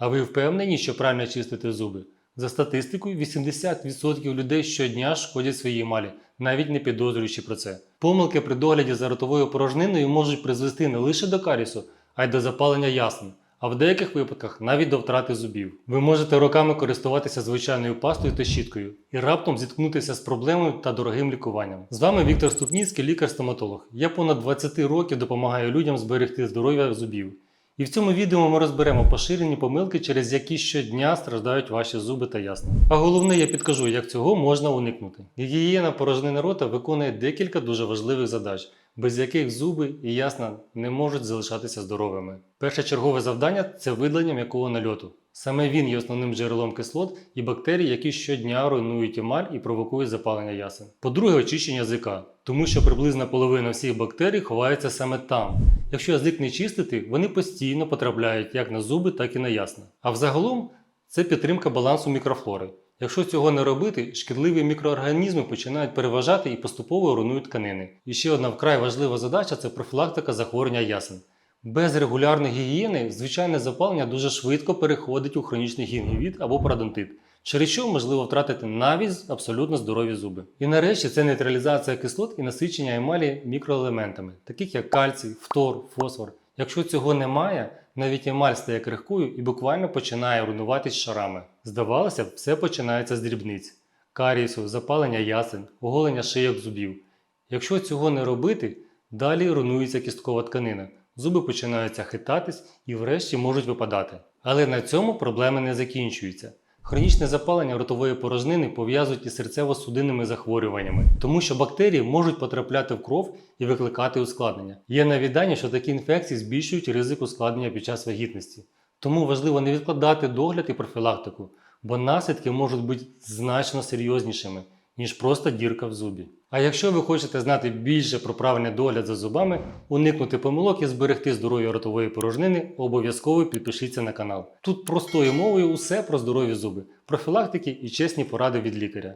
А ви впевнені, що правильно чистити зуби? За статистикою, 80% людей щодня шкодять своїй емалі, навіть не підозрюючи про це. Помилки при догляді за ротовою порожниною можуть призвести не лише до карісу, а й до запалення ясен, а в деяких випадках навіть до втрати зубів. Ви можете роками користуватися звичайною пастою та щіткою і раптом зіткнутися з проблемою та дорогим лікуванням. З вами Віктор Ступніцький, лікар-стоматолог. Я понад 20 років допомагаю людям зберегти здоров'я зубів. І в цьому відео ми розберемо поширені помилки, через які щодня страждають ваші зуби та ясна. А головне, я підкажу, як цього можна уникнути. Гігієна порожнини рота виконує декілька дуже важливих задач, без яких зуби і ясна не можуть залишатися здоровими. Перше чергове завдання це видалення м'якого нальоту. Саме він є основним джерелом кислот і бактерій, які щодня руйнують емаль і провокують запалення ясен. По-друге, очищення язика, тому що приблизна половина всіх бактерій ховається саме там. Якщо язик не чистити, вони постійно потрапляють як на зуби, так і на ясна. А взагалом це підтримка балансу мікрофлори. Якщо цього не робити, шкідливі мікроорганізми починають переважати і поступово руйнують тканини. І ще одна вкрай важлива задача це профілактика захворювання ясен. Без регулярної гігієни звичайне запалення дуже швидко переходить у хронічний гінгівіт або парадонтит, через що можливо втратити навіть абсолютно здорові зуби. І нарешті це нейтралізація кислот і насичення емалі мікроелементами, таких як кальцій, фтор, фосфор. Якщо цього немає, навіть емаль стає крихкою і буквально починає руйнуватись шарами. Здавалося б, все починається з дрібниць: карієсу, запалення ясен, оголення шийок зубів. Якщо цього не робити, далі руйнується кісткова тканина, зуби починаються хитатись і врешті можуть випадати. Але на цьому проблеми не закінчуються. Хронічне запалення ротової порожнини пов'язують із серцево-судинними захворюваннями, тому що бактерії можуть потрапляти в кров і викликати ускладнення. Є навіть дані, що такі інфекції збільшують ризик ускладнення під час вагітності. Тому важливо не відкладати догляд і профілактику, бо наслідки можуть бути значно серйознішими, ніж просто дірка в зубі. А якщо ви хочете знати більше про правильний догляд за зубами, уникнути помилок і зберегти здоров'я ротової порожнини, обов'язково підпишіться на канал. Тут простою мовою усе про здорові зуби, профілактики і чесні поради від лікаря.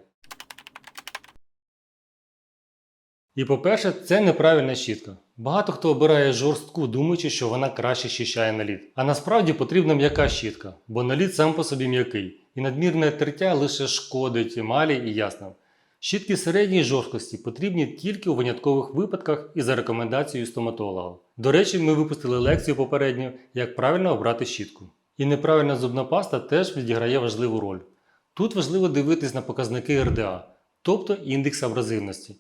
І по-перше, це неправильна щітка. Багато хто обирає жорстку, думаючи, що вона краще щищає наліт. А насправді потрібна м'яка щітка, бо наліт сам по собі м'який, і надмірне тертя лише шкодить емалі і яснам. Щітки середньої жорсткості потрібні тільки у виняткових випадках і за рекомендацією стоматолога. До речі, ми випустили лекцію попередньо, як правильно обрати щітку. І неправильна зубна паста теж відіграє важливу роль. Тут важливо дивитись на показники РДА, тобто індекс абразивності.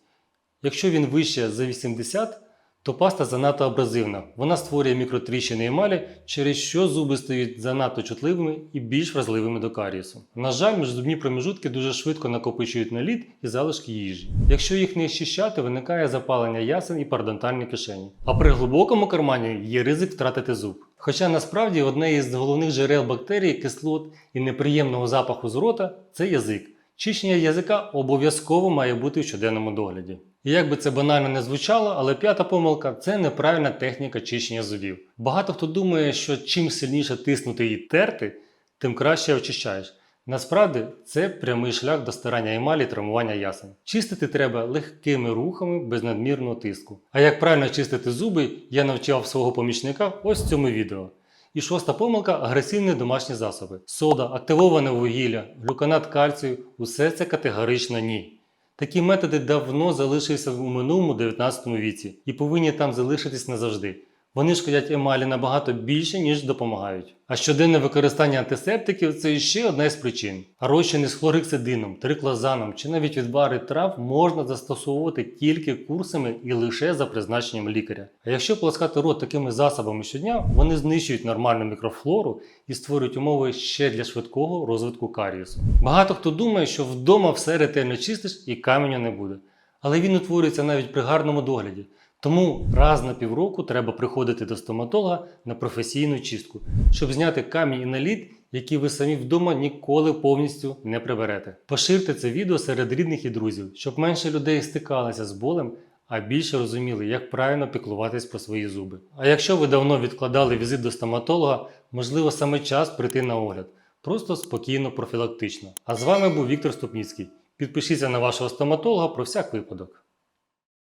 Якщо він вище за 80, то паста занадто абразивна. Вона створює мікротріщини емалі, через що зуби стають занадто чутливими і більш вразливими до карієсу. На жаль, міжзубні проміжутки дуже швидко накопичують наліт і залишки їжі. Якщо їх не щищати, виникає запалення ясен і парадонтальні кишені. А при глибокому кармані є ризик втратити зуб. Хоча насправді одне із головних джерел бактерій, кислот і неприємного запаху з рота це язик. Чищення язика обов'язково має бути в щоденному догляді. І як би це банально не звучало, але п'ята помилка це неправильна техніка чищення зубів. Багато хто думає, що чим сильніше тиснути і терти, тим краще очищаєш. Насправді це прямий шлях до старання емалі і травмування ясен. Чистити треба легкими рухами без надмірного тиску. А як правильно чистити зуби, я навчав свого помічника ось в цьому відео. І шоста помилка агресивні домашні засоби. Сода, активоване вугілля, глюканат кальцію усе це категорично ні. Такі методи давно залишилися у минулому 19 віці і повинні там залишитись назавжди. Вони шкодять емалі набагато більше, ніж допомагають. А щоденне використання антисептиків це ще одна із причин. Розчини з хлорексидином, триклозаном чи навіть відвари трав можна застосовувати тільки курсами і лише за призначенням лікаря. А якщо полоскати рот такими засобами щодня, вони знищують нормальну мікрофлору і створюють умови ще для швидкого розвитку карієсу. Багато хто думає, що вдома все ретельно чистиш і каменю не буде. Але він утворюється навіть при гарному догляді. Тому раз на півроку треба приходити до стоматолога на професійну чистку, щоб зняти камінь і наліт, які ви самі вдома ніколи повністю не приберете. Поширте це відео серед рідних і друзів, щоб менше людей стикалися з болем, а більше розуміли, як правильно піклуватись про свої зуби. А якщо ви давно відкладали візит до стоматолога, можливо саме час прийти на огляд. Просто спокійно, профілактично. А з вами був Віктор Ступніцький. Підпишіться на вашого стоматолога про всяк випадок.